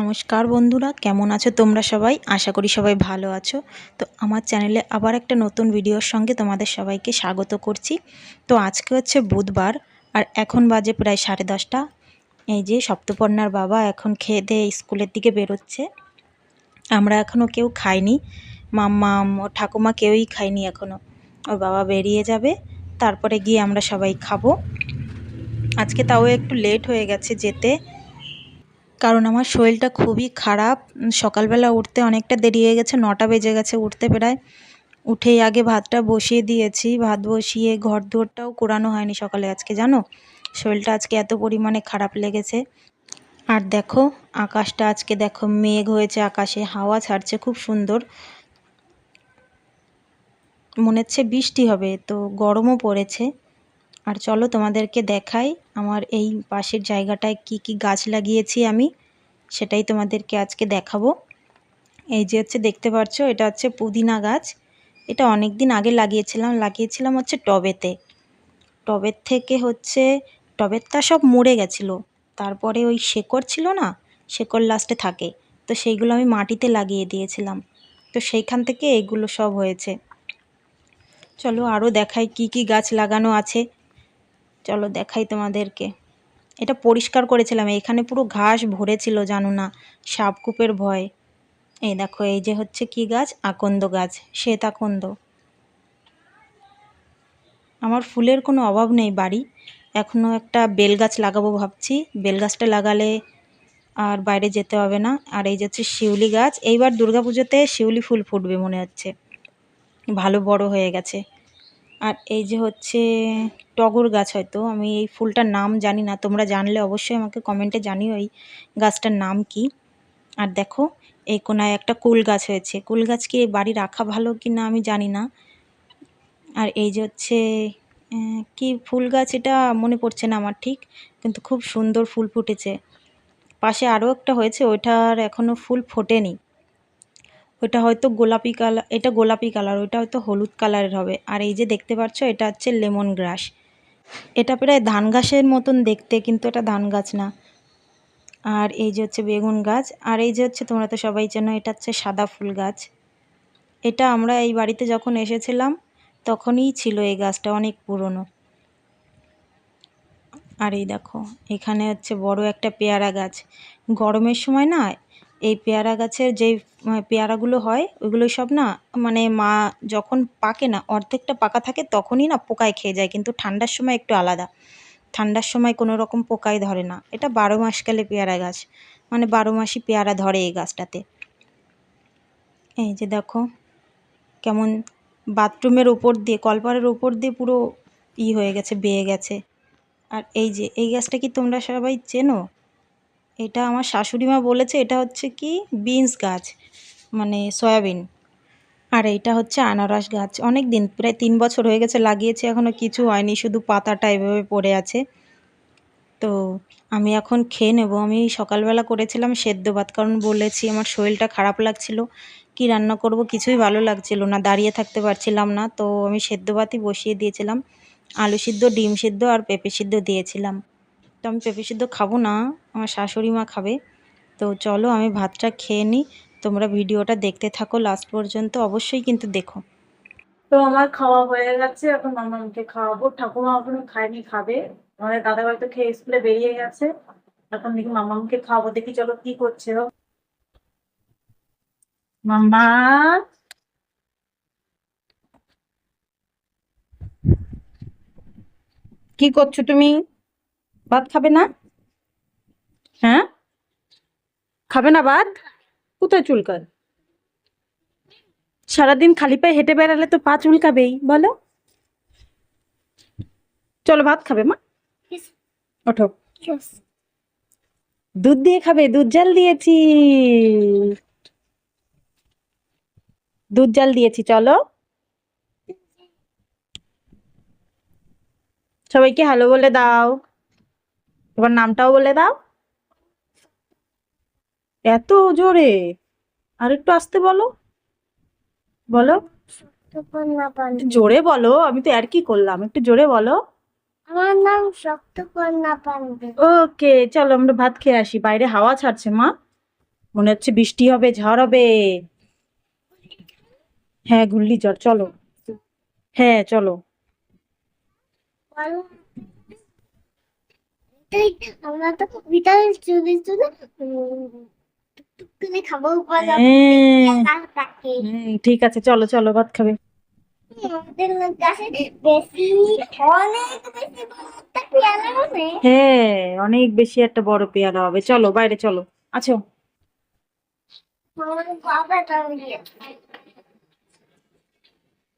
নমস্কার বন্ধুরা, কেমন আছো তোমরা সবাই? আশা করি সবাই ভালো আছো। তো আমার চ্যানেলে আবার একটা নতুন ভিডিওর সঙ্গে তোমাদের সবাইকে স্বাগত করছি। তো আজকে হচ্ছে বুধবার, আর এখন বাজে প্রায় সাড়ে দশটা। এই যে সপ্তপর্ণার বাবা এখন খেয়ে দিয়ে স্কুলের দিকে বেরোচ্ছে। আমরা এখনও কেউ খাইনি। মাম্মা ঠাকুমা কেউই খাইনি এখনও ওর বাবা বেরিয়ে যাবে, তারপরে গিয়ে আমরা সবাই খাব। আজকে তাও একটু লেট হয়ে গেছে যেতে। কারণ আমার শরীরটা খুবই খারাপ। সকালবেলা উঠতে অনেকটা দেরি হয়ে গেছে, নটা বেজে গেছে উঠতে প্রায়। উঠেই আগে ভাতটা বসিয়ে দিয়েছি, ভাত বসিয়ে ঘর দুয়ারটাও কোরানো হয়নি সকালে আজকে, জানো? শরীরটা আজকে এত পরিমাণে খারাপ লেগেছে। আর দেখো, আকাশটা আজকে দেখো, মেঘ হয়েছে আকাশে, হাওয়া ছাড়ছে খুব সুন্দর। মনে হচ্ছে বৃষ্টি হবে, তো গরমও পড়েছে। আর চলো তোমাদেরকে দেখাই আমার এই পাশের জায়গাটায় কি কি গাছ লাগিয়েছি আমি, সেটাই তোমাদেরকে আজকে দেখাবো। এই যে হচ্ছে দেখতে পাচ্ছ এটা হচ্ছে পুদিনা গাছ। এটা অনেক দিন আগে লাগিয়েছিলাম লাগিয়েছিলাম হচ্ছে টবেতে। টবের থেকে হচ্ছে টবেরটা সব মরে গেছিল। তারপরে ওই শেকড় ছিল না, শেকড় লাস্টে থাকে। তো সেইগুলো আমি মাটিতে লাগিয়ে দিয়েছিলাম। তো সেইখান থেকে এইগুলো সব হয়েছে। চলো আরও দেখাই কি কি গাছ লাগানো আছে। চলো দেখাই তোমাদেরকে। এটা পরিষ্কার করেছিলাম, এখানে পুরো ঘাস ভরেছিল, জানো না, সাপকূপের ভয়। এই দেখো, এই যে হচ্ছে কি গাছ? আকন্দ গাছ শ্বেত আকন্দ আমার ফুলের কোনো অভাব নেই বাড়ি এখনও একটা বেল গাছ লাগাবো ভাবছি। বেল গাছটা লাগালে আর বাইরে যেতে হবে না। আর এই যে হচ্ছে শিউলি গাছ, এইবার দুর্গাপুজোতে শিউলি ফুল ফুটবে মনে হচ্ছে। ভালো বড় হয়ে গেছে। আর এই যে হচ্ছে টগর গাছ হয়তো, আমি এই ফুলটার নাম জানি না, তোমরা জানলে অবশ্যই আমাকে কমেন্টে জানিও এই গাছটার নাম কি। আর দেখো, এই কোনায় একটা কুল গাছ হয়েছে, কুল গাছ কি বাড়ি রাখা ভালো কি না আমি জানি না। আর এই যে হচ্ছে কি ফুল গাছ এটা মনে পড়ছে না আমার ঠিক, কিন্তু খুব সুন্দর ফুল ফুটেছে। পাশে আরও একটা হয়েছে, ওইটার এখনও ফুল ফোটেনি। ওটা হয়তো গোলাপি কালার, এটা গোলাপি কালার ওইটা হয়তো হলুদ কালারের হবে। আর এই যে দেখতে পাচ্ছ, এটা হচ্ছে লেমন গ্রাস। এটা প্রায় ধান গাছের মতন দেখতে, কিন্তু এটা ধান গাছ না। আর এই যে হচ্ছে বেগুন গাছ, আর এই যে হচ্ছে তোমরা তো সবাই চেনো, এটা হচ্ছে সাদা ফুল গাছ। এটা আমরা এই বাড়িতে যখন এসেছিলাম, তখনই ছিল এই গাছটা, অনেক পুরনো। আর এই দেখো, এখানে হচ্ছে বড় একটা পেয়ারা গাছ। গরমের সময় না এই পেয়ারা গাছের যেই পেয়ারাগুলো হয় ওইগুলো সব না মানে মা যখন পাকে না, অর্ধেকটা পাকা থাকে, তখনই না পোকায় খেয়ে যায়, কিন্তু ঠান্ডার সময় একটু আলাদা। ঠান্ডার সময় কোনো রকম পোকাই ধরে না। এটা বারো মাসকালে পেয়ারা গাছ মানে বারো মাসই পেয়ারা ধরে এই গাছটাতে। এই যে দেখো, কেমন বাথরুমের উপর দিয়ে কলপারের উপর দিয়ে পুরো ই হয়ে গেছে, বেয়ে গেছে। আর এই যে, এই গাছটা কি তোমরা সবাই চেনো? এটা আমার শাশুড়ি মা বলেছে, এটা হচ্ছে কি? বিনস গাছ মানে সয়াবিন। আর এইটা হচ্ছে আনারস গাছ। অনেক দিন প্রায় তিন বছর হয়ে গেছে, লাগিয়েছি এখনও কিছু হয়নি, শুধু পাতাটা এভাবে পড়ে আছে। তো আমি এখন খেয়ে নেব। আমি সকালবেলা করেছিলাম সেদ্ধ ভাত, কারণ বলেছি আমার শরীরটা খারাপ লাগছিল। কি রান্না করব? কিছুই ভালো লাগছিল না, দাঁড়িয়ে থাকতে পারছিলাম না। তো আমি সেদ্ধ ভাতই বসিয়ে দিয়েছিলাম। আলু সিদ্ধ, ডিম সিদ্ধ আর পেঁপে সিদ্ধ দিয়েছিলাম। তো আমি পেঁপে সিদ্ধ খাব না। আমার শাশুড়ি মা খাবে। তো চলো আমি ভাতটা খেয়ে নিই। তোমরা ভিডিওটা দেখতে থাকো লাস্ট পর্যন্ত অবশ্যই কিন্তু দেখো। তো আমার খাওয়া হয়ে গেছে এখন মামাকে খাওয়াবো। ঠাকুমা এখনও খায়নি খাবে। আমাদের দাদা হয়তো খেয়ে স্কুলে বেরিয়ে গেছে। এখন দেখি মামাকে খাওয়াবো দেখি চলো কি করছে ও। মাম্মা কি করছ তুমি? ভাত খাবে না? হ্যাঁ? খাবে না ভাত? কোথায় চুলকায়? সারাদিন খালি পায়ে হেঁটে বেড়ালে তো পা চুলকাবেই বলো। চলো ভাত খাবে মা। ওঠো। দুধ দিয়ে খাবে দুধ জাল দিয়েছি। দুধ জাল দিয়েছি চলো। সবাইকে হ্যালো বলে দাও। তোমার নামটাও বলে দাও। এত জোরে? আর একটু আসতে বলো। বলো। জোরে বলো আমি তো আর কি করলাম? একটু জোরে বলো। আমার নাম পান্ডে ওকে চলো আমরা ভাত খেয়ে আসি। বাইরে হাওয়া ছাড়ছে মা। মনে হচ্ছে বৃষ্টি হবে ঝড় হবে। হ্যাঁ ঘূর্ণিঝড় চলো। হ্যাঁ চলো। আমরা তো চলে টুকটুক করে খাব ঠিক আছে চলো চলো ভাত খাবে। হ্যাঁ অনেক বেশি একটা বড় পেয়ারা হবে। চলো বাইরে চলো। আছো? তাহলে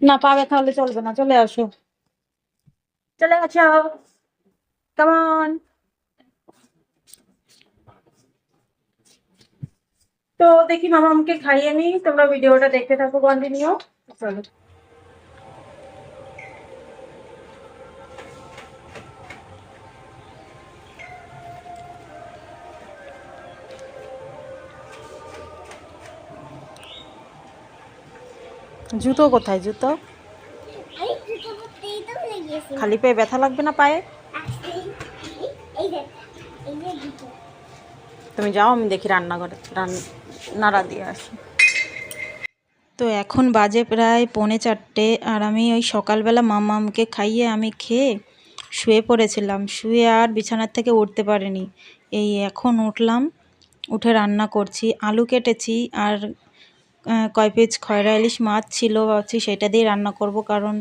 না পা ব্যথা হলে চলবে না চলে আসো। চলে আসো। কেমন তো দেখি মামামকে খাইয়ে নিই তোমরা ভিডিওটা দেখতে থাকো কন্টিনিউ চলো। জুতো কোথায় জুতো? খালি পায়ে ব্যথা লাগবে না পায়ে? তুমি যাও আমি দেখি রান্নাঘরে রান্নারা দিয়ে আসি। তো এখন বাজে প্রায় পৌনে চারটে আর আমি ওই সকালবেলা মামামকে খাইয়ে আমি খেয়ে শুয়ে পড়েছিলাম। শুয়ে আর বিছানার থেকে উঠতে পারিনি। এই এখন উঠলাম, উঠে রান্না করছি, আলু কেটেছি আর কয় পিস খয়রা ইলিশ মাছ ছিল ভাবছি সেটা দিয়ে রান্না করব কারণ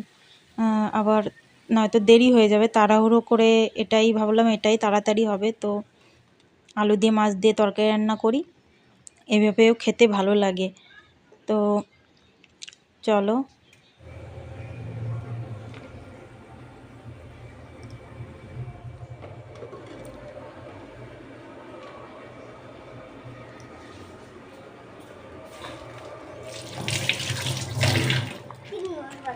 আবার নয়তো দেরি হয়ে যাবে। তাড়াহুড়ো করে এটাই ভাবলাম, এটাই তাড়াতাড়ি হবে। তো আলু দিয়ে মাছ দিয়ে তরকারি রান্না করি। এভাবেও খেতে ভালো লাগে। তো চলো তিন নম্বর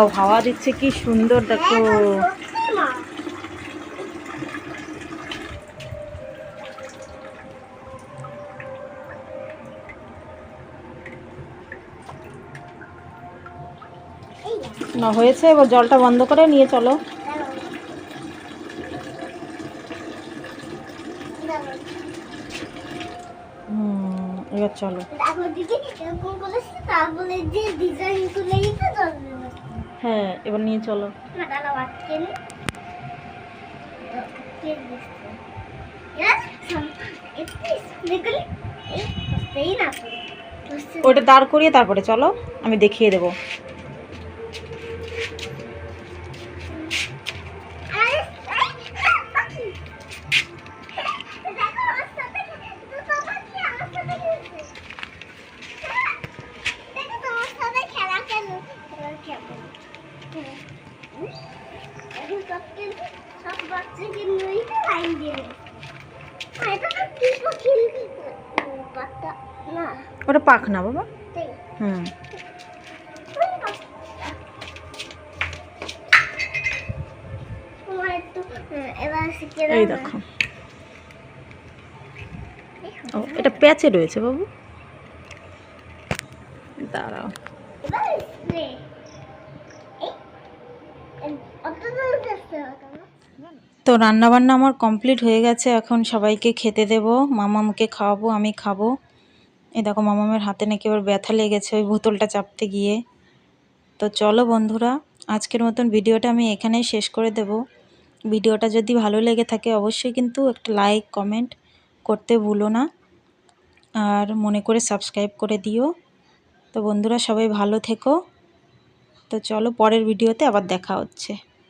ওয়াও, হাওয়া দিচ্ছে, কি সুন্দর, দেখো। না, হয়েছে, এবার জলটা বন্ধ করে নিয়ে চলো। এবার চলো। হ্যাঁ এবার নিয়ে চলো। ওটা দাঁড় করিয়ে তারপরে চলো আমি দেখিয়ে দেবো। ওটা পাখ না বাবা। হুম। শিখে এই। দেখো। ও এটা প্যাচে রয়েছে বাবু। দাঁড়াও। অত তো রান্না বান্না আমার কমপ্লিট হয়ে গেছে, এখন সবাইকে খেতে দেব। মামামকে খাওয়াবো, আমি খাব। এই দেখো, মামামের হাতে নাকি এবার ব্যথা লেগেছে, ওই বোতলটা চাপতে গিয়ে। তো চলো বন্ধুরা, আজকের মতন ভিডিওটা আমি এখানেই শেষ করে দেব। ভিডিওটা যদি ভালো লেগে থাকে, অবশ্যই কিন্তু একটা লাইক, কমেন্ট করতে ভুলো না। আর মনে করে সাবস্ক্রাইব করে দিও। তো বন্ধুরা, সবাই ভালো থেকো। তো চলো পরের ভিডিওতে আবার দেখা হচ্ছে।